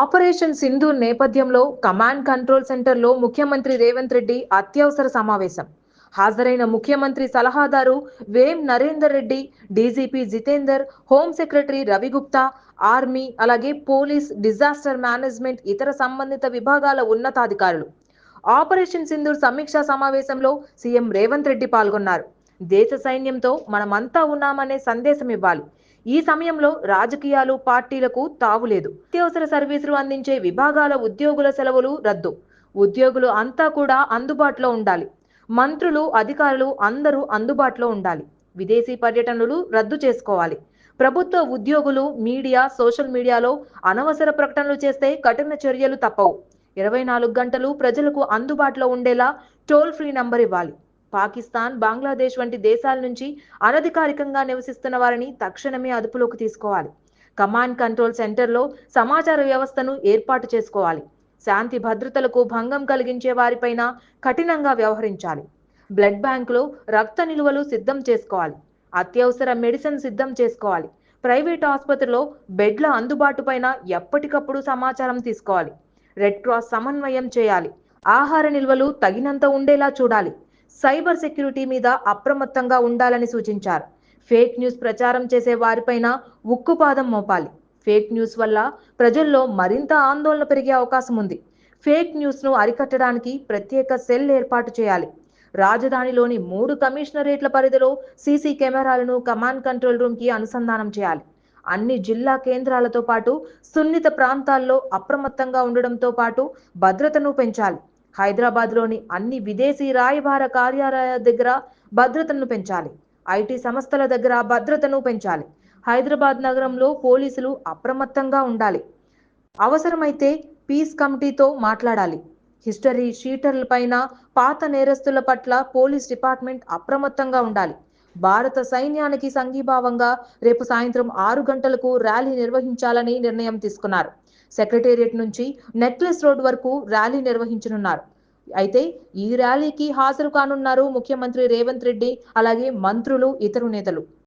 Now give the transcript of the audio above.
Operation Sindhu నేపథ్యంలో command control సెంటర్లో ముఖ్యమంత్రి రేవంత్ రెడ్డి అత్యవసర సమావేశం. హాజరైన ముఖ్యమంత్రి సలహాదారు Vem Narender Reddy DGP Jitender home secretary Ravi Gupta army అలాగే పోలీస్ డిజాస్టర్ మేనేజ్మెంట్ ఇతర సంబంధిత విభాగాల ఉన్నతాధికారులు. ఆపరేషన్ సింధూర్ సమీక్షా సమావేశంలో సీఎం రేవంత్ రెడ్డి పాల్గొన్నారు. దేశ సైన్యంతో మనమంతా ఉన్నామనే సందేశం ఇవ్వాలి. ఈ సమయంలో రాజకీయాలు పార్టీలకు తావులేదు. అత్యవసర సర్వీసులు అందించే విభాగాల ఉద్యోగుల సెలవులు రద్దు. ఉద్యోగులు అంతా కూడా అందుబాటులో ఉండాలి. మంత్రులు అధికారులు అందరూ అందుబాటులో ఉండాలి. విదేశీ పర్యటనలు రద్దు చేసుకోవాలి. ప్రభుత్వ ఉద్యోగులు మీడియా సోషల్ మీడియాలో అనవసర ప్రకటనలు చేస్తే కఠిన చర్యలు తప్పవు. ఇరవై నాలుగు గంటలు ప్రజలకు అందుబాటులో ఉండేలా టోల్ ఫ్రీ నంబర్ ఇవ్వాలి. పాకిస్తాన్ బంగ్లాదేశ్ వంటి దేశాల నుంచి అనధికారికంగా నివసిస్తున్న వారిని తక్షణమే అదుపులోకి తీసుకోవాలి. కమాండ్ కంట్రోల్ సెంటర్లో సమాచార వ్యవస్థను ఏర్పాటు చేసుకోవాలి. శాంతి భద్రతలకు భంగం కలిగించే వారిపైన కఠినంగా వ్యవహరించాలి. బ్లడ్ బ్యాంకులో రక్త నిల్వలు సిద్ధం చేసుకోవాలి. అత్యవసర మెడిసిన్ సిద్ధం చేసుకోవాలి. ప్రైవేట్ ఆసుపత్రిలో బెడ్ల అందుబాటుపైన ఎప్పటికప్పుడు సమాచారం తీసుకోవాలి. రెడ్ క్రాస్ సమన్వయం చేయాలి. ఆహార నిల్వలు తగినంత ఉండేలా చూడాలి. సైబర్ సెక్యూరిటీ మీద అప్రమత్తంగా ఉండాలని సూచించారు. ఫేక్ న్యూస్ ప్రచారం చేసే వారిపైన ఉక్కుపాదం మోపాలి. ఫేక్ న్యూస్ వల్ల ప్రజల్లో మరింత ఆందోళన పెరిగే అవకాశం ఉంది. ఫేక్ న్యూస్ను అరికట్టడానికి ప్రత్యేక సెల్ ఏర్పాటు చేయాలి. రాజధానిలోని మూడు కమిషనరేట్ల పరిధిలో సీసీ కెమెరాలను కమాండ్ కంట్రోల్ రూమ్కి అనుసంధానం చేయాలి. అన్ని జిల్లా కేంద్రాలతో పాటు సున్నిత ప్రాంతాల్లో అప్రమత్తంగా ఉండడంతో పాటు భద్రతను పెంచాలి. హైదరాబాద్లోని అన్ని విదేశీ రాయబార కార్యాలయాల దగ్గర భద్రతను పెంచాలి. ఐటీ సంస్థల దగ్గర భద్రతను పెంచాలి. హైదరాబాద్ నగరంలో పోలీసులు అప్రమత్తంగా ఉండాలి. అవసరమైతే పీస్ కమిటీతో మాట్లాడాలి. హిస్టరీ షీటర్ల పైన పాత నేరస్తుల పట్ల పోలీస్ డిపార్ట్మెంట్ అప్రమత్తంగా ఉండాలి. భారత సైన్యానికి సంఘీభావంగా రేపు సాయంత్రం ఆరు గంటలకు ర్యాలీ నిర్వహించాలని నిర్ణయం తీసుకున్నారు. సెక్రటేరియట్ నుంచి నెక్లెస్ రోడ్ వరకు ర్యాలీ నిర్వహించనున్నారు. అయితే ఈ ర్యాలీకి హాజరు కానున్నారు ముఖ్యమంత్రి రేవంత్ రెడ్డి అలాగే మంత్రులు ఇతరు నేతలు.